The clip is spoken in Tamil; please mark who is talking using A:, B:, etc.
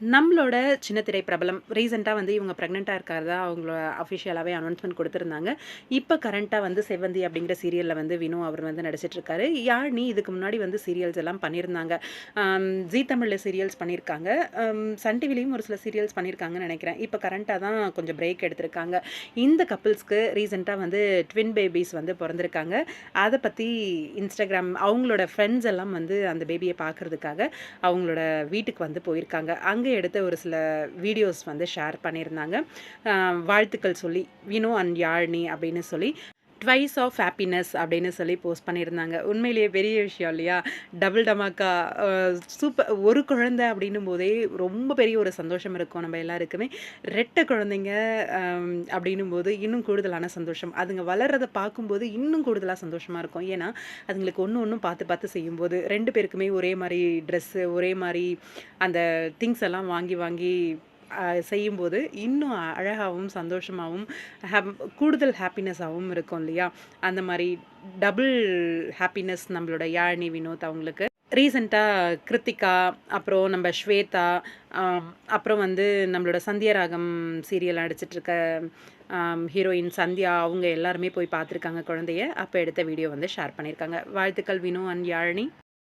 A: நம்மளோட சின்ன திரை பிரபலம் ரீசெண்டாக வந்து இவங்க ப்ரெக்னெண்ட்டாக இருக்கிறதா அவங்கள அஃபிஷியலாகவே அனௌன்ஸ்மெண்ட் கொடுத்துருந்தாங்க. இப்போ கரண்ட்டாக வந்து செவ்வந்தி அப்படிங்கிற சீரியலில் வந்து வினு அவர் வந்து நடிச்சிட்ருக்காரு யார் யாழ்னி இதுக்கு முன்னாடி வந்து சீரியல்ஸ் எல்லாம் பண்ணியிருந்தாங்க. ஜி ஜீ தமிழில் சீரியல்ஸ் பண்ணியிருக்காங்க. சன் டிவிலையும் ஒரு சில சீரியல்ஸ் பண்ணியிருக்காங்கன்னு நினைக்கிறேன். இப்போ கரண்ட்டாக தான் கொஞ்சம் பிரேக் எடுத்திருக்காங்க. இந்த கப்பிள்ஸ்க்கு ரீசெண்டாக வந்து ட்வின் பேபிஸ் வந்து பிறந்திருக்காங்க. அதை பற்றி இன்ஸ்டாகிராம் அவங்களோட ஃப்ரெண்ட்ஸ் எல்லாம் வந்து அந்த பேபியை பார்க்கறதுக்காக அவங்களோட வீட்டுக்கு வந்து போயிருக்காங்க. அங்கே எடுத்த ஒரு சில வீடியோஸ் வந்து ஷேர் பண்ணியிருந்தாங்க. வாழ்த்துக்கள் சொல்லி வினோ அண்ட் யாழ்னி அப்படின்னு சொல்லி. ட்வைஸ் ஆஃப் ஹாப்பினஸ் அப்படின்னு சொல்லி போஸ்ட் பண்ணியிருந்தாங்க. உண்மையிலேயே பெரிய விஷயம் இல்லையா? டபுள் டமாக்கா சூப்பர் ஒரு குழந்தை அப்படின்னும் போதே ரொம்ப பெரிய ஒரு சந்தோஷம் இருக்கும் நம்ம எல்லாருக்குமே. ரெட்டை குழந்தைங்க அப்படின்னும் போது இன்னும் கூடுதலான சந்தோஷம். அதுங்க வளர்றதை பார்க்கும்போது இன்னும் கூடுதலாக சந்தோஷமாக இருக்கும். ஏன்னா அதுங்களுக்கு ஒன்று ஒன்றும் பார்த்து பார்த்து செய்யும்போது ரெண்டு பேருக்குமே ஒரே மாதிரி ட்ரெஸ்ஸு ஒரே மாதிரி அந்த திங்ஸ் எல்லாம் வாங்கி வாங்கி செய்யும்போது இன்னும் அழகாகவும் சந்தோஷமாகவும் ஹாப் கூடுதல் ஹாப்பினஸாகவும் இருக்கும் இல்லையா? அந்த மாதிரி டபுள் ஹாப்பினஸ் நம்மளோட யாழினி வினோத் அவங்களுக்கு. ரீசெண்டாக கிருத்திகா அப்புறம் நம்ம ஸ்வேதா அப்புறம் வந்து நம்மளோட சந்தியராகம் சீரியல் நடிச்சிட்ருக்க ஹீரோயின் சந்தியா அவங்க எல்லாருமே போய் பார்த்துருக்காங்க குழந்தைய. அப்போ எடுத்த வீடியோ வந்து ஷேர் பண்ணியிருக்காங்க. வாழ்த்துக்கள் வினு அண்ட் யாழினி.